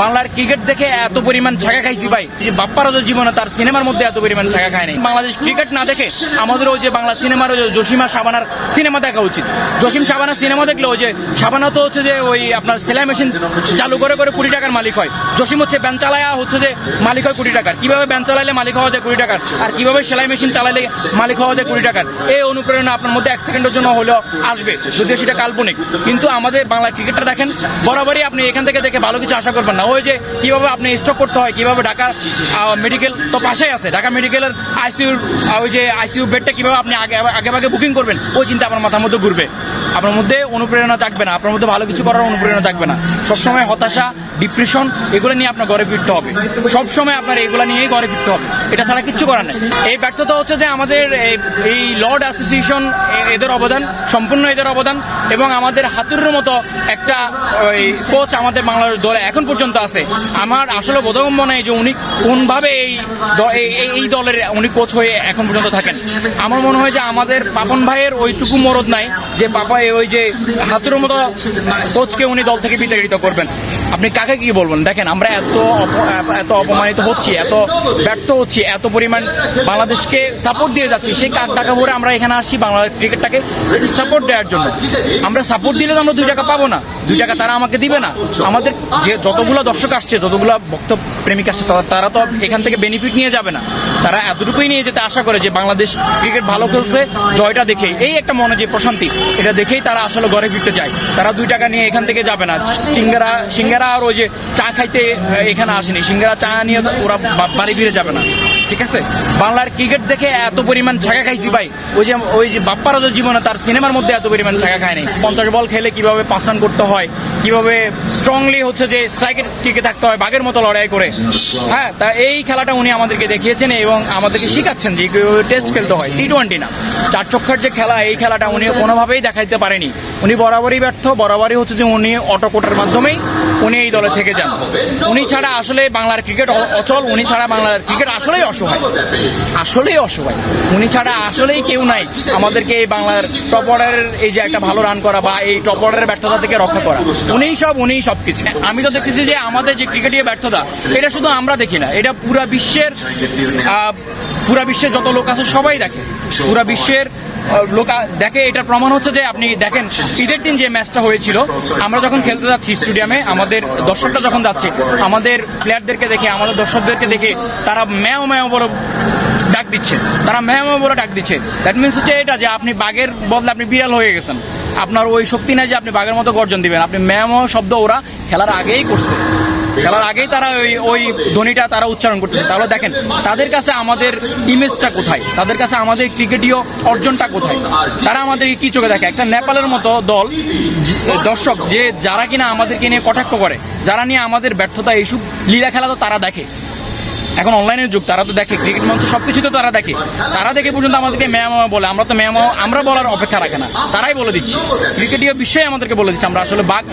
বাংলার ক্রিকেট দেখে এত পরিমাণ ছাগা খাইছি ভাই। যে বাপ্পারও যে জীবনে তার সিনেমার মধ্যে এত পরিমাণ ছাগা খায়নি বাংলাদেশ ক্রিকেট না দেখে আমাদের ওই যে বাংলা সিনেমার জসিমা সাবানার সিনেমা দেখা উচিত। জসিম সাবানার সিনেমা দেখলে ওই যে সাবানা তো হচ্ছে যে ওই আপনার সেলাই মেশিন চালু করে করে কোটি টাকার মালিক হয়। জসিম হচ্ছে ব্যান চালায়া হচ্ছে যে মালিক হয় কোটি টাকার। কীভাবে ব্যান চালাইলে মালিক হওয়া যায় কোটি টাকার? আর কীভাবে সেলাই মেশিন চালাইলে মালিক হওয়া যায় কোটি টাকার? এই অনুপ্রেরণা আপনার মধ্যে এক সেকেন্ডের জন্য হলেও আসবে, যদিও সেটা কাল্পনিক। কিন্তু আমাদের বাংলা ক্রিকেটটা দেখেন, বরাবরই আপনি এখান থেকে দেখে ভালো কিছু আশা করবেন না। ওই যে কীভাবে আপনি স্টক করতে হয়, কীভাবে ঢাকা মেডিকেল তো পাশেই আছে, ঢাকা মেডিকেলের আইসিইউ ওই যে আইসিইউ বেডটা কীভাবে আপনি আগে আগে আগে বুকিং করবেন, ওই চিন্তা আপনার মাথার মধ্যে ঘুরবে। আপনার মধ্যে অনুপ্রেরণা থাকবে না, আপনার মধ্যে ভালো কিছু করার অনুপ্রেরণা থাকবে না। সবসময় হতাশা ডিপ্রেশন এগুলো নিয়ে আপনার ঘরে ফিরতে হবে। সবসময় আপনার এগুলো নিয়েই ঘরে ফিরতে হবে। এটা ছাড়া কিচ্ছু করার নেই। এই ব্যর্থতা হচ্ছে যে আমাদের এই- লর্ড অ্যাসোসিয়েশন এদের অবদান, সম্পূর্ণ এদের অবদান এবং আমাদের হাতুরের মতো একটা কোচ আমাদের বাংলার দলে এখন পর্যন্ত আছে। আমার আসলে বোধগম্য নেই যে উনি কোনভাবে এই এই- দলের উনি কোচ হয়ে এখন পর্যন্ত থাকেন। আমার মনে হয় যে আমাদের পাপন ভাইয়ের ওইটুকু মরদ নাই যে পাপা ওই যে হাতুরের মতো কোচকে উনি দল থেকে বিতাড়িত করবেন। আপনি কাকে কি বলবেন? দেখেন, আমরা এত এত অপমানিত হচ্ছি, এত ব্যর্থ হচ্ছি, এত পরিমাণ বাংলাদেশকে সাপোর্ট দিয়ে যাচ্ছি, সেই কাক টাকা ভরে আমরা এখানে আসছি বাংলাদেশ ক্রিকেটটাকে সাপোর্ট দেওয়ার জন্য। আমরা সাপোর্ট দিলে তো আমরা দুই টাকা পাবো না। দুই টাকা তারা আমাকে দিবে না। আমাদের যে যতগুলো দর্শক আসছে, যতগুলো ভক্ত প্রেমিক আসছে তারা- তো এখান থেকে বেনিফিট নিয়ে যাবে না। তারা এতটুকুই নিয়ে যেতে আশা করে যে বাংলাদেশ ক্রিকেট ভালো খেলছে, জয়টা দেখে এই একটা মনে যে প্রশান্তি, এটা দেখেই তারা আসলে ঘরে ফিরতে চায়। তারা দুই টাকা নিয়ে এখান থেকে যাবে না। সিঙ্গারা সিঙ্গারা আর ওই যে চা খাইতে এখানে আসেনি। সিঙ্গারা চা নিয়ে ওরা বাড়ি ফিরে যাবে না। ঠিক আছে? বাংলার ক্রিকেট দেখে এত পরিমাণ ছাগা খাইছি ভাই। ওই যে ওই যে বাপ্পারও যে জীবনে তার সিনেমার মধ্যে এত পরিমাণ ছাগা খায়নি পঞ্চাশ বল খেলে কীভাবে পাস রান করতে হয়, কীভাবে স্ট্রংলি হচ্ছে যে স্ট্রাইকের টিকে থাকতে হয়, বাঘের মতো লড়াই করে। হ্যাঁ তা এই খেলাটা উনি আমাদেরকে দেখিয়েছেন এবং আমাদেরকে শিখাচ্ছেন যে কীভাবে টেস্ট খেলতে হয় টি টোয়েন্টি না। চার চক্কর যে খেলা, এই খেলাটা উনি কোনোভাবেই দেখাইতে পারেনি। উনি বরাবরই ব্যর্থ, বরাবরই হচ্ছে যে উনি অটোকোটের মাধ্যমেই উনি এই দলে থেকে যান। উনি ছাড়া আসলে বাংলার ক্রিকেট অচল, উনি ছাড়া বাংলার ক্রিকেট আসলেই অসহায়। আসলেই অসহায়। উনি ছাড়া আসলেই কেউ নাই। আমাদেরকে এই বাংলার টপ অর্ডারের এই যে একটা ভালো রান করা বা এই টপ অর্ডারের ব্যর্থতা থেকে রক্ষা করা। উনিই সব উনিই সব কিছু আমি তো দেখতেছি যে আমাদের যে ক্রিকেটীয় ব্যর্থতা এটা শুধু আমরা দেখি না এটা পুরা বিশ্বের পুরা বিশ্বের যত লোক আছে সবাই দেখে। পুরা বিশ্বের লোক দেখে, এটার প্রমাণ হচ্ছে যে আপনি দেখেন, ঈদের দিন যে ম্যাচটা হয়েছিল, আমরা যখন খেলতে যাচ্ছি স্টেডিয়ামে, আমাদের দর্শকরা যখন যাচ্ছে, আমাদের প্লেয়ারদেরকে দেখে, আমাদের দর্শকদেরকে দেখে, তারা ম্যাও ম্যাও বড় ডাক দিচ্ছে। তারা ম্যাও ম্যাও বড় ডাক দিচ্ছে। দ্যাট মিনস হচ্ছে এটা যে আপনি বাঘের বদলে আপনি বিড়াল হয়ে গেছেন। আপনার ওই শক্তি নাই যে আপনি বাঘের মতো গর্জন দিবেন। আপনি ম্যাও শব্দ ওরা খেলার আগেই করছে। খেলার আগেই তারা ওই ওই ধ্বনিটা তারা উচ্চারণ করতেছে। তাহলে দেখেন, তাদের কাছে আমাদের ইমেজটা কোথায়? তাদের কাছে আমাদের ক্রিকেটীয় অর্জনটা কোথায়? তারা আমাদের কি চোখে দেখে? একটা নেপালের মতো দল দর্শক, যে, যারা কিনা আমাদেরকে নিয়ে কটাক্ষ করে, যারা নিয়ে আমাদের ব্যর্থতা এইসব লীলা খেলা তো তারা দেখে। এখন অনলাইনের যুগ, তারা তো দেখে, ক্রিকেট মঞ্চ সবকিছু তো তারা দেখে। তারা দেখে পর্যন্ত আমাদেরকে ম্যাম বলে, আমরা তো ম্যাম আমরা বলার অপেক্ষা রাখে না। তারাই বলে দিচ্ছি। ক্রিকেটীয় বিষয়ে আমাদেরকে বলে দিচ্ছে, আমরা আসলে বাঘ